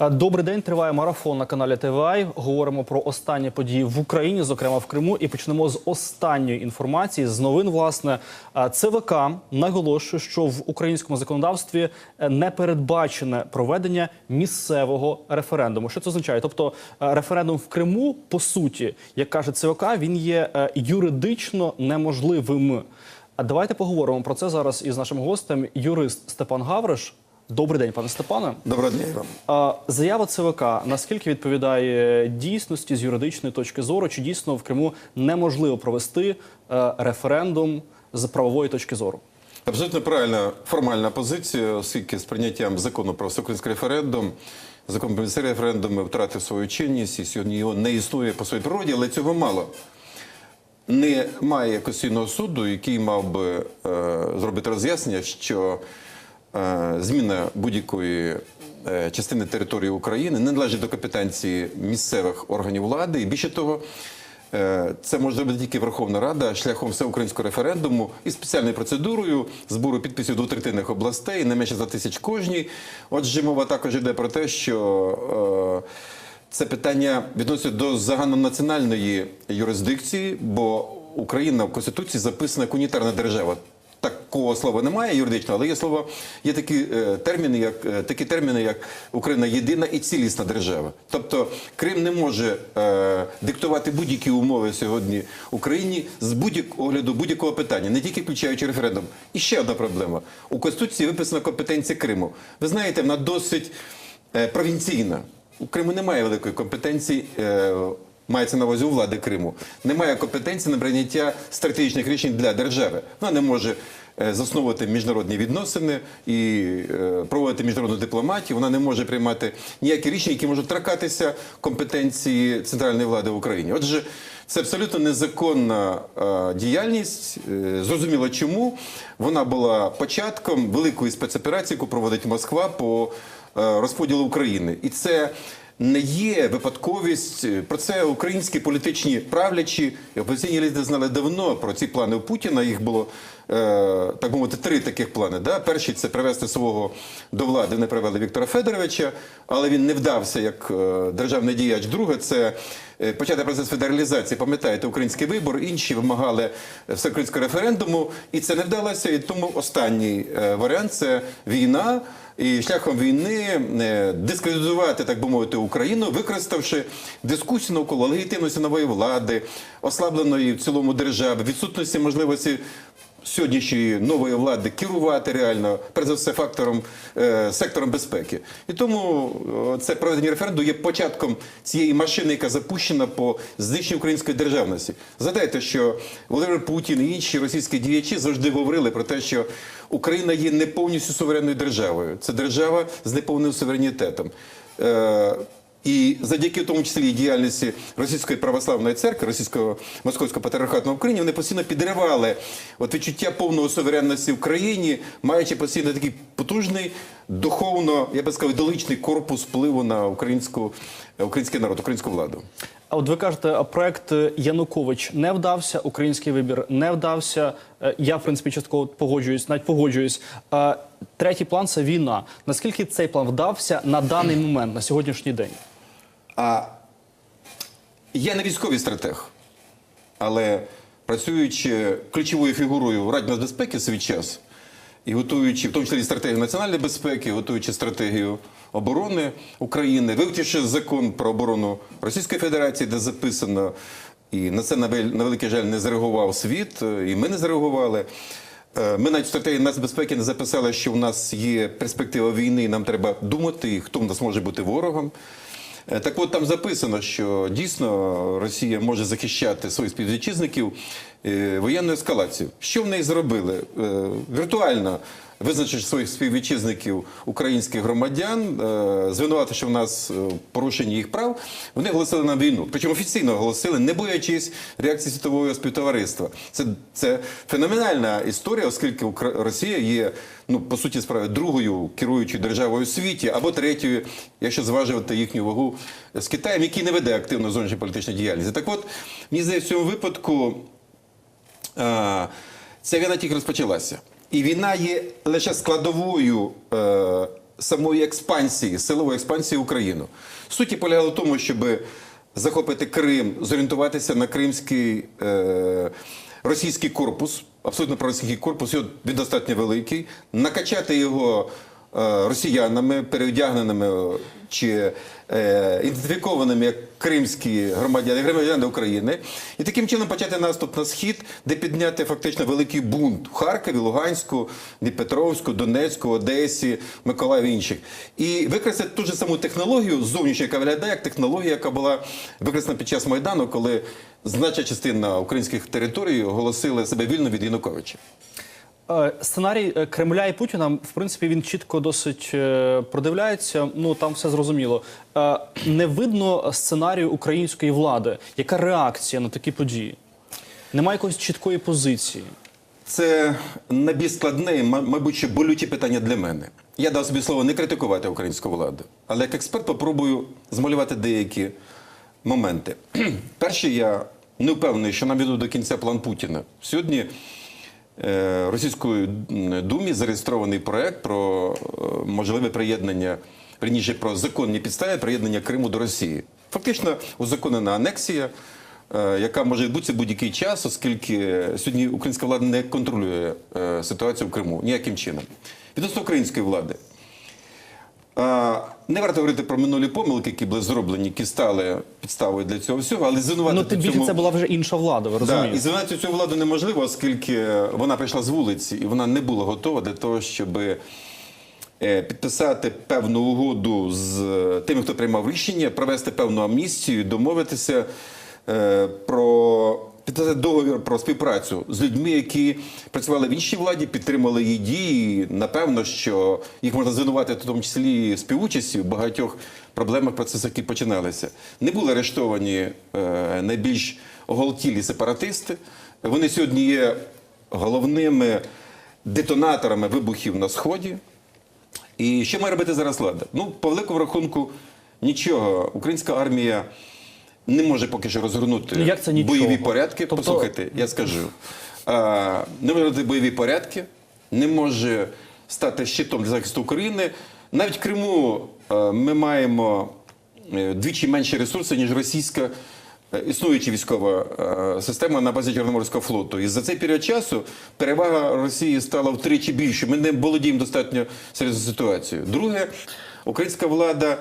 Е, Добрий день. Триває марафон на каналі ТВА. Говоримо про останні події в Україні, зокрема в Криму. І почнемо з останньої інформації з новин. Власне, Е, ЦВК наголошує, що в українському законодавстві е, не передбачене проведення місцевого референдуму. Що це означає? Тобто, референдум в Криму, по суті, як каже ЦВК, він є юридично неможливим. А давайте поговоримо про це зараз із нашим гостем, юрист Степан Гавриш. Добрий день, пане Степане. Доброго дня. А, Заява ЦВК наскільки відповідає дійсності з юридичної точки зору, чи дійсно в Криму неможливо провести е, референдум з правової точки зору? Абсолютно правильна формальна позиція, оскільки з прийняттям закону про всеукраїнський референдум, закон про місцеві референдуми втратив свою чинність і сьогодні його не існує по своїй природі, але цього мало. Немає Конституційного суду, який мав би е, зробити роз'яснення, що зміна будь-якої е, частини території України не належить до компетенції місцевих органів влади. І більше того, е, це може зробити тільки Верховна Рада шляхом всеукраїнського референдуму і спеціальною процедурою збору підписів двотретинних областей, не менше за тисяч кожній. Отже, мова також йде про те, що е, це питання відноситься до загальнонаціональної юрисдикції, бо Україна в Конституції записана як унітарна держава. Такого слова немає юридично, але є слово, є такі е, терміни, як е, такі терміни, як Україна єдина і цілісна держава. Тобто Крим не може е, диктувати будь-які умови сьогодні Україні з будь-якого огляду будь-якого питання, не тільки включаючи референдум. І ще одна проблема: у Конституції виписана компетенція Криму. Ви знаєте, вона досить е, провінційна. У Криму немає великої компетенції. Е, Мається на увазі у влади Криму. Немає компетенції на прийняття стратегічних рішень для держави. Вона не може е, засновувати міжнародні відносини і е, проводити міжнародну дипломатію. Вона не може приймати ніякі рішення, які можуть торкатися компетенції центральної влади в Україні. Отже, це абсолютно незаконна е, діяльність. Зрозуміло, чому вона була початком великої спецоперації, яку проводить Москва по розподілу України, і це не є випадковість. Про це українські політичні правлячі і опозиційні лідери знали давно про ці плани у Путіна. Їх було е, так мовити три таких плани. Да? Перший це привести свого до влади. Не привели Віктора Федоровича, але він не вдався як е, державний діяч. Друге це е, почати процес федералізації. Пам'ятаєте, український вибор. Інші вимагали всеукраїнського референдуму, і це не вдалося. І тому останній варіант це війна. І шляхом війни е, дискредитувати, так би мовити, Україну, використавши дискусію навколо легітимності нової влади, ослабленої в цілому держави, відсутності можливості сьогоднішньої нової влади керувати реально, перш за все, фактором е, сектором безпеки. І тому е, це проведення референдуму є початком цієї машини, яка запущена по знищенню української державності. Згадайте, що Володимир Путін і інші російські діячі завжди говорили про те, що Україна є не повністю суверенною державою. Це держава з неповним суверенітетом. Е, і завдяки в тому числі діяльності Російської православної церкви, Російського московського патріархату в Україні, вони постійно підривали от відчуття повної суверенності в країні, маючи постійно такий потужний духовно, я би сказав, ідеологічний корпус впливу на українську, український народ, українську владу. А от ви кажете, проект Янукович не вдався, український вибір не вдався. Е, Я, в принципі, частково погоджуюсь, навіть погоджуюсь. А Третій план це війна. Наскільки цей план вдався на даний момент, на сьогоднішній день? А я не військовий стратег, але працюючи ключовою фігурою в Раді нацбезпеки в свій час і готуючи, в тому числі стратегію національної безпеки, готуючи стратегію оборони України, вивчивши закон про оборону Російської Федерації, де записано, і на це на великий жаль не зреагував світ, і ми не зреагували. Е, Ми навіть в стратегії нацбезпеки не записали, що у нас є перспектива війни, і нам треба думати, хто в нас може бути ворогом. Е, Так от там записано, що дійсно Росія може захищати своїх співвітчизників воєнну воєнною ескалацією. Що в неї зробили? Е, Віртуально визначивши своїх співвітчизників українських громадян, е, звинувативши в нас е, в порушенні їх прав, вони оголосили нам війну. Причому офіційно оголосили, не боячись реакції світового співтовариства. Це, це феноменальна історія, оскільки Росія є, ну по суті справи, другою керуючою державою у світі або третьою, якщо зважувати їхню вагу з Китаєм, який не веде активну зовнішньополітичну діяльність. Так от, мені здається, в цьому випадку а, ця війна тільки розпочалася. І війна є лише складовою е, самої експансії, силової експансії України. Суті полягала в тому, щоб захопити Крим, зорієнтуватися на кримський е, російський корпус, абсолютно проросійський корпус, його він достатньо великий, накачати його росіянами, переодягненими чи е, ідентифікованими як кримські громадяни, громадяни України, і таким чином почати наступ на схід, де підняти фактично великий бунт в Харкові, Луганську, Дніпропетровську, Донецьку, Одесі, Миколаєві і інших. І використати ту ж саму технологію зовнішньо, яка виглядає як технологія, яка була використана під час Майдану, коли значна частина українських територій оголосили себе вільно від Януковича. Е, Сценарій е, Кремля і Путіна, в принципі, він чітко досить е, продивляється. Ну там все зрозуміло. Не видно сценарію української влади. Яка реакція на такі події? Немає якоїсь чіткої позиції. Це найбільш складне, мабуть, болюче питання для мене. Я дав собі слово не критикувати українську владу, але як експерт попробую змалювати деякі моменти. Перше, я не впевнений, що нам відомо до кінця план Путіна. Сьогодні е, Російською Думі зареєстрований проект про е, можливе приєднання, верніше про законні підстави приєднання Криму до Росії. Фактично узаконена анексія, е, яка може відбутися будь-який час, оскільки сьогодні українська влада не контролює ситуацію в Криму ніяким чином. Відносно української влади. Не варто говорити про минулі помилки, які були зроблені, які стали підставою для цього всього, але звинуватити Ну тим більше цьому... це була вже інша влада. Ви Да, і розумієте? звинуватити цю владу неможливо, оскільки вона прийшла з вулиці, і вона не була готова для того, щоб е, підписати певну угоду з е, тими, хто приймав рішення, провести певну амністію, домовитися е, про підписати договір про співпрацю з людьми, які працювали в іншій владі, підтримали її дії. Напевно, що їх можна звинуватити, в тому числі співучасті в багатьох проблемах процесах, які починалися. Не були арештовані е, найбільш оголтілі сепаратисти. Вони сьогодні є головними детонаторами вибухів на сході. І що має робити зараз влада? Ну, по великому рахунку, нічого. Українська армія не може поки що розгорнути Ну, як це нічого? бойові порядки. Тобто- Послухайте, я скажу. А, не може робити бойові порядки, не може стати щитом для захисту України. Навіть в Криму ми маємо е, двічі менші ресурси, ніж російська е, існуюча військова е, система на базі Чорноморського флоту. І за цей період часу перевага Росії стала втричі більше. Ми не володіємо достатньо серйозною ситуацією. Друге, українська влада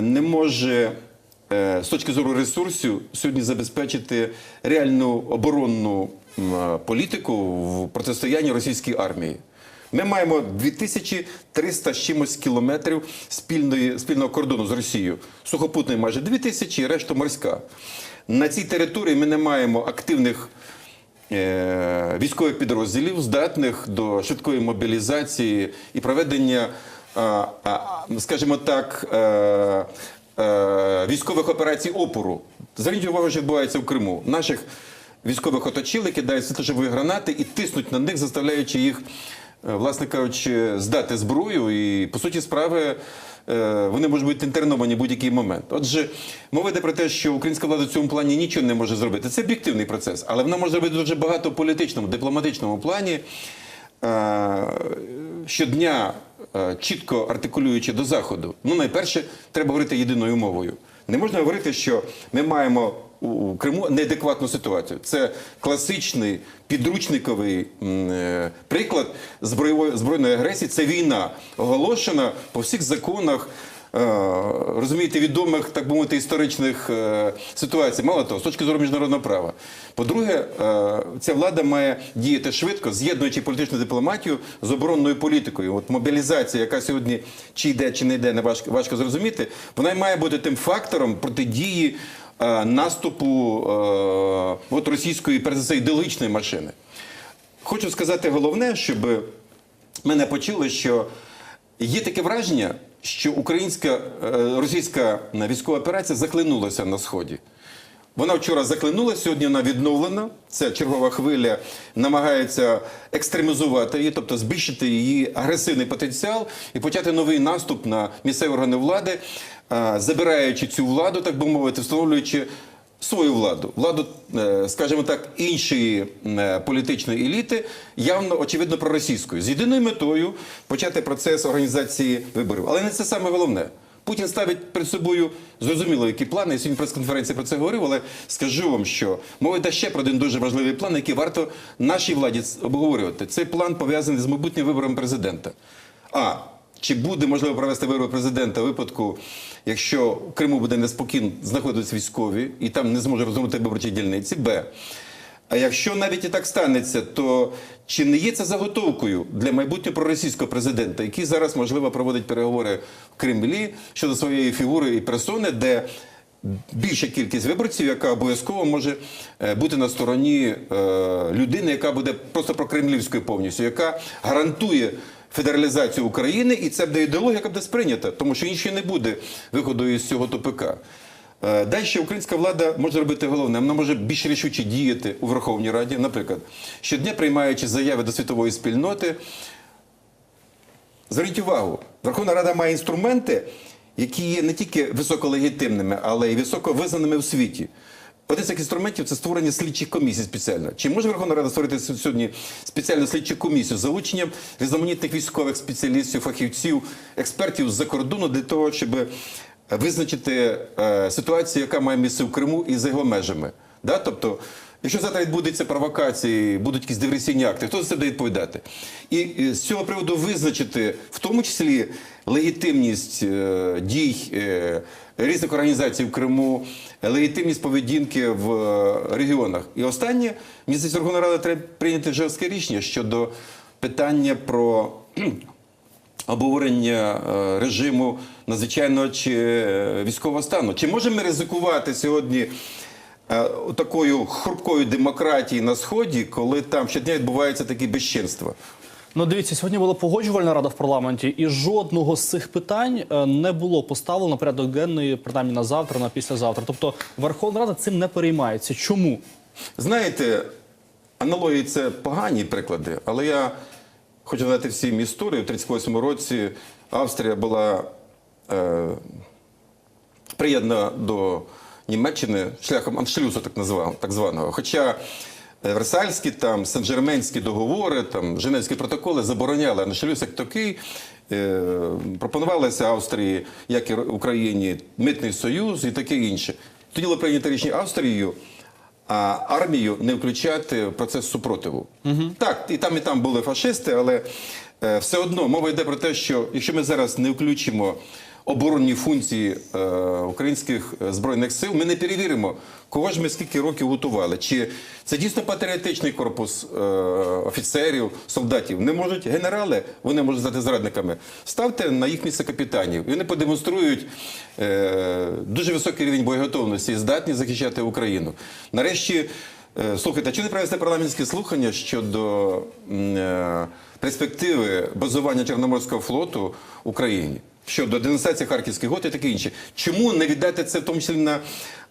не може з точки зору ресурсів сьогодні забезпечити реальну оборонну е, політику в протистоянні російській армії. Ми маємо 2300 з чимось кілометрів спільної, спільного кордону з Росією. Сухопутної майже 2000, решта морська. На цій території ми не маємо активних е, військових підрозділів, здатних до швидкої мобілізації і проведення, а, скажімо так, е, е, військових операцій опору. Зверніть увагу, що відбувається в Криму. Наших військових оточили, кидають світлошові гранати і тиснуть на них, заставляючи їх, е, власне кажучи, здати зброю. І по суті справи е, вони можуть бути інтерновані в будь-який момент. Отже, мова йде про те, що українська влада в цьому плані нічого не може зробити. Це об'єктивний процес, але вона може зробити дуже багато в політичному, дипломатичному плані. Е, Щодня е, чітко артикулюючи до заходу, ну найперше, треба говорити єдиною мовою. Не можна говорити, що ми маємо у Криму неадекватну ситуацію. Це класичний підручниковий е, приклад збройної агресії. Це війна, оголошена по всіх законах. е, Розумієте, відомих, так би мовити, історичних е, ситуацій. Мало того, з точки зору міжнародного права. По-друге, е, ця влада має діяти швидко, з'єднуючи політичну дипломатію з оборонною політикою. От мобілізація, яка сьогодні чи йде, чи не йде, не важко, важко зрозуміти, вона має бути тим фактором протидії е, наступу е, от російської перш ідеологічної машини. Хочу сказати головне, щоб мене почули, що є таке враження, що українська російська військова операція захлинулася на сході. Вона вчора заклинулася, сьогодні вона відновлена. Це чергова хвиля намагається екстремізувати її, тобто збільшити її агресивний потенціал і почати новий наступ на місцеві органи влади, е, забираючи цю владу, так би мовити, встановлюючи свою владу, владу, е, скажімо так, іншої е, політичної еліти, явно очевидно проросійської, з єдиною метою почати процес організації виборів. Але не це саме головне. Путін ставить перед собою зрозуміло, які плани. Я сьогодні прес-конференції про це говорив, але скажу вам, що мова йде ще про один дуже важливий план, який варто нашій владі обговорювати. Цей план пов'язаний з майбутнім вибором президента. А чи буде можливо провести вибори президента в випадку, якщо в Криму буде неспокійно знаходитися військові і там не зможе розгорнути виборчі дільниці? Б. А якщо навіть і так станеться, то чи не є це заготовкою для майбутнього проросійського президента, який зараз можливо проводить переговори в Кремлі щодо своєї фігури і персони, де більша кількість виборців, яка обов'язково може е, бути на стороні е, людини, яка буде просто прокремлівською повністю, яка гарантує федералізацію України, і це буде ідеологія, яка буде сприйнята, тому що іншої не буде виходу із цього тупика. Е, Далі українська влада може робити головне, вона може більш рішуче діяти у Верховній Раді, наприклад, щодня приймаючи заяви до світової спільноти. Зверніть увагу, Верховна Рада має інструменти, які є не тільки високолегітимними, але й високовизнаними в світі. Один з цих інструментів це створення слідчих комісій спеціально. Чи може Верховна Рада створити сьогодні спеціальну слідчу комісію з залученням різноманітних військових спеціалістів, фахівців, експертів з-за кордону для того, щоб визначити е, ситуацію, яка має місце в Криму і за його межами? Да? Тобто, якщо завтра відбудуться провокації, будуть якісь диверсійні акти, хто за це буде відповідати? І е, з цього приводу визначити в тому числі легітимність е, дій різних організацій в Криму, легітимність поведінки в регіонах. І останнє, здається, Верховна Рада треба прийняти жорстке рішення щодо питання про обговорення е, режиму надзвичайного чи е, військового стану. Чи можемо ми ризикувати сьогодні е, такою хрупкою демократії на сході, коли там щодня відбуваються такі безчинства? Ну, дивіться, сьогодні була погоджувальна рада в парламенті, і жодного з цих питань не було поставлено на порядок денний, принаймні на завтра, на післязавтра. Тобто Верховна Рада цим не переймається. Чому? Знаєте, аналогії це погані приклади, але я хочу надати всім історію. У 38-му році Австрія була е, приєднана до Німеччини шляхом аншлюсу, так називаного, так званого. Хоча е, Версальські, там, Сен-Жерменські договори, там, Женевські протоколи забороняли аншлюс як такий. Е, пропонувалося Австрії, як і Україні, митний союз і таке інше. Тоді було прийнято рішення Австрією а армію не включати в процес супротиву. Так, і там, і там були фашисти, але е, все одно мова йде про те, що якщо ми зараз не включимо оборонні функції е, українських е, збройних сил, ми не перевіримо, кого ж ми скільки років готували. Чи це дійсно патріотичний корпус е, офіцерів, солдатів? Не можуть генерали, вони можуть стати зрадниками. Ставте на їх місце капітанів. Вони продемонструють е, дуже високий рівень боєготовності і здатні захищати Україну. Нарешті. Слухайте, чи не провести парламентські слухання щодо перспективи базування Чорноморського флоту в Україні? Щодо денонсації Харківських год і таке інше. Чому не віддати це в тому числі на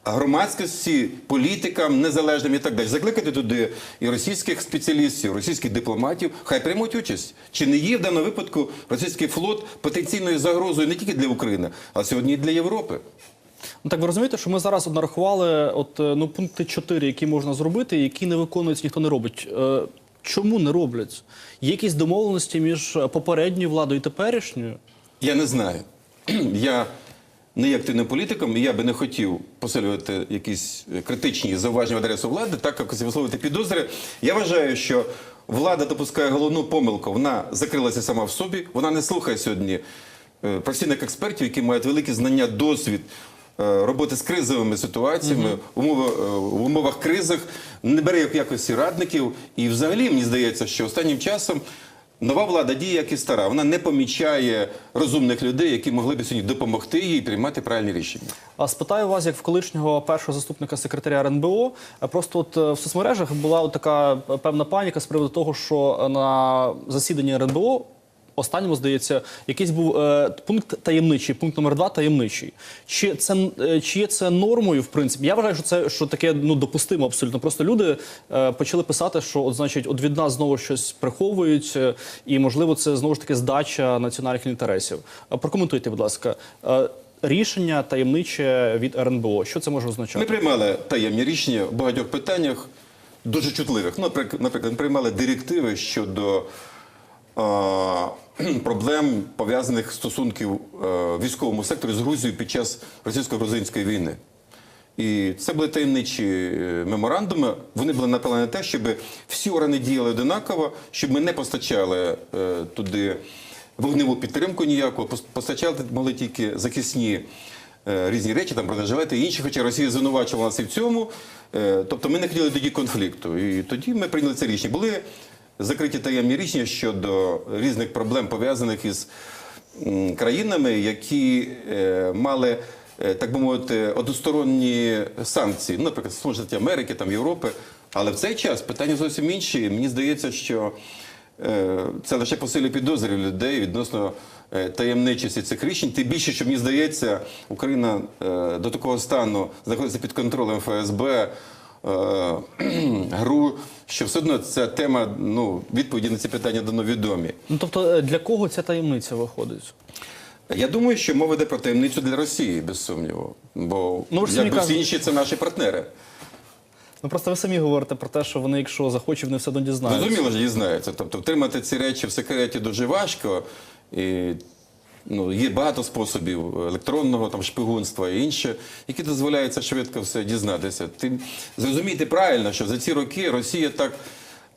громадськості, політикам, незалежним і так далі? Закликати туди і російських спеціалістів, російських дипломатів, хай приймуть участь. Чи не є в даному випадку російський флот потенційною загрозою не тільки для України, а сьогодні і для Європи? Ну так ви розумієте, що ми зараз от нарахували от е, ну пункти 4, які можна зробити, які не виконуються, ніхто не робить. Е, чому не роблять? Є якісь домовленості між попередньою владою і теперішньою? Я не знаю. Я не є активним політиком, і я би не хотів посилювати якісь критичні зауваження в адресу влади, так як висловити підозри. Я вважаю, що влада допускає головну помилку. Вона закрилася сама в собі, вона не слухає сьогодні е, професійних експертів, які мають великі знання, досвід. е, Роботи з кризовими ситуаціями умовах, е, в умовах кризах не бере якості радників. І взагалі мені здається, що останнім часом Нова влада діє, як і стара. Вона не помічає розумних людей, які могли б сьогодні допомогти їй приймати правильні рішення. А спитаю вас, як в колишнього першого заступника секретаря РНБО, просто от е, в соцмережах була от така певна паніка з приводу того, що на засіданні РНБО. Останньому здається, якийсь був е, пункт таємничий, пункт номер два таємничий. Чи це е, чи є це нормою? В принципі, я вважаю, що це що таке ну допустимо абсолютно. Просто люди е, почали писати, що от значить, от від нас знову щось приховують, е, і можливо, це знову ж таки здача національних інтересів. Е, прокоментуйте, будь ласка. Е, рішення таємниче від РНБО. Що це може означати? Ми приймали таємні рішення в багатьох питаннях дуже чутливих. Ну, наприк- Наприклад, ми приймали директиви щодо а, проблем пов'язаних стосунків е, військовому секторі з Грузією під час російсько-грузинської війни. І це були таємничі е, меморандуми. Вони були направлені на те, щоб всі органи діяли одинаково, щоб ми не постачали е, туди вогневу підтримку ніяку, пос- постачали могли тільки захисні різні речі, там бронежилети і інші, хоча Росія звинувачувала нас і в цьому. Тобто ми не хотіли тоді конфлікту. І тоді ми прийняли це рішення. Були закриті таємні рішення щодо різних проблем, пов'язаних із країнами, які е, мали, е, так би мовити, односторонні санкції, наприклад, Сполучені Америки, там Європи. Але в цей час питання зовсім інші. Мені здається, що е, це лише посилює підозри людей відносно таємничості цих рішень. Тим більше, що мені здається, Україна до такого стану знаходиться під контролем ФСБ. Е, Гру, що все одно ця тема, ну відповіді на ці питання давно відомі. Ну тобто, е, для кого ця таємниця виходить? Я думаю, що мова йде про таємницю для Росії, без сумніву. Бо Ну, якби всі інші це наші партнери. Ну просто ви самі говорите про те, що вони, якщо захочуть, вони все одно дізнаються. Зрозуміло ж дізнаються. Тобто втримати ці речі в секреті дуже важко. І ну, є багато способів електронного там, шпигунства і інше, які дозволяють це швидко все дізнатися. Ти зрозумійте правильно, що за ці роки Росія так.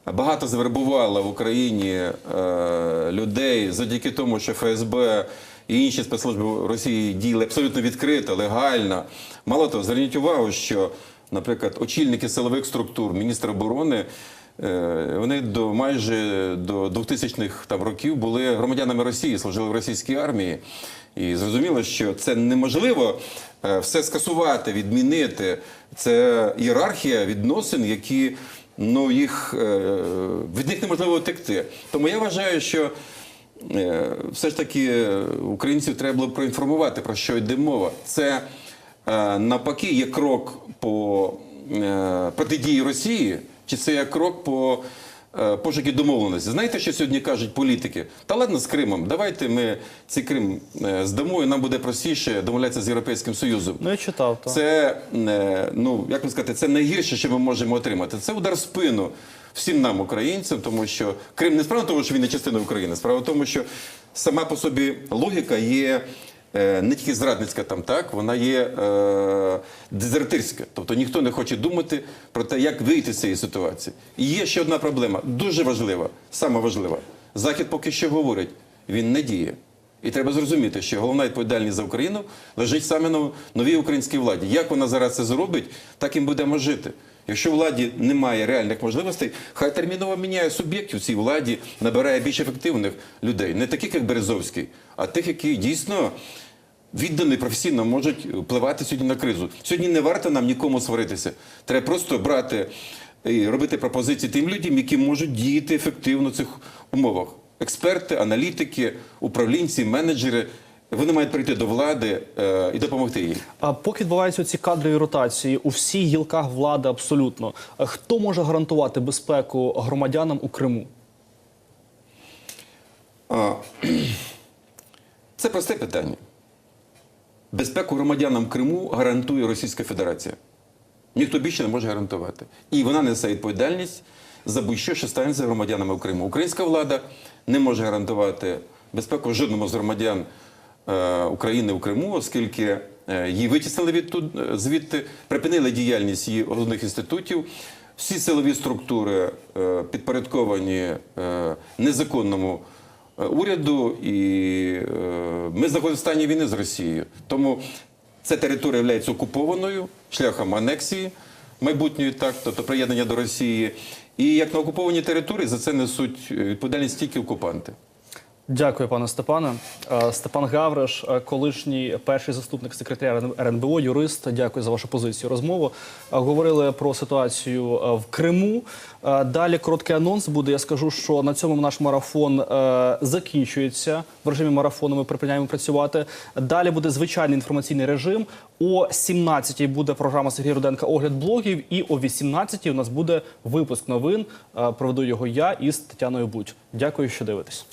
Багато завербувала в Україні е, людей завдяки тому, що ФСБ і інші спецслужби Росії діяли абсолютно відкрито, легально. Мало того, зверніть увагу, що, наприклад, очільники силових структур, міністр оборони, вони до майже до 2000-х там років були громадянами Росії, служили в російській армії. І зрозуміло, що це неможливо е, все скасувати, відмінити. Це ієрархія відносин, які ну їх е, від них неможливо утекти. Тому я вважаю, що е, все ж таки е, українців треба було проінформувати, про що йде мова. Це е, навпаки є крок по е, протидії Росії, чи це є крок по е, пошуки домовленості. Знаєте, що сьогодні кажуть політики? Та ладно з Кримом, давайте ми цей Крим е, здамо, і нам буде простіше домовлятися з Європейським Союзом. Ну я читав так. Це е, ну як би сказати, це найгірше, що ми можемо отримати. Це удар в спину всім нам, українцям, тому що Крим не справа в тому, що він не частина України. Справа в тому, що сама по собі логіка є. Е, Не тільки зрадницька там, так вона є е, дезертирська. Тобто ніхто не хоче думати про те, як вийти з цієї ситуації. І є ще одна проблема, дуже важлива, саме важлива. Захід поки що говорить, він не діє. І треба зрозуміти, що головна відповідальність за Україну лежить саме на новій українській владі. Як вона зараз це зробить, так і будемо жити. Якщо владі немає реальних можливостей, хай терміново міняє суб'єктів цій владі, набирає більш ефективних людей, не таких, як Березовський, а тих, які дійсно віддані професійно можуть впливати сьогодні на кризу. Сьогодні не варто нам нікому сваритися. Треба просто брати і робити пропозиції тим людям, які можуть діяти ефективно в цих умовах. Експерти, аналітики, управлінці, менеджери. Вони мають прийти до влади е, і допомогти їй. А поки відбуваються ці кадрові ротації у всіх гілках влади абсолютно, е, хто може гарантувати безпеку громадянам у Криму? А, Це просте питання. Безпеку громадянам Криму гарантує Російська Федерація. Ніхто більше не може гарантувати. І вона несе відповідальність за будь-що, що станеться громадянами Криму. Українська влада не може гарантувати безпеку жодному з громадян України в Криму, оскільки е, її витіснили відтуд, е, звідти, припинили діяльність її головних інститутів. Всі силові структури е, підпорядковані е, незаконному е, уряду, і е, ми знаходимося в стані війни з Росією. Тому ця територія є окупованою шляхом анексії майбутньої, так, тобто приєднання до Росії. І як на окупованій території за це несуть е, відповідальність тільки окупанти. Дякую, пане Степане. Е, Степан Гавриш, е, колишній перший заступник секретаря РНБО, юрист. Дякую за вашу позицію. Розмову Е, говорили про ситуацію в Криму. Далі короткий анонс буде. Я скажу, що на цьому наш марафон закінчується. В режимі марафону ми припиняємо працювати. Далі буде звичайний інформаційний режим. О 17-й буде програма Сергія Руденка Огляд блогів. І о 18-й у нас буде випуск новин. Проведу його я із Тетяною Будь. Дякую, що дивитесь.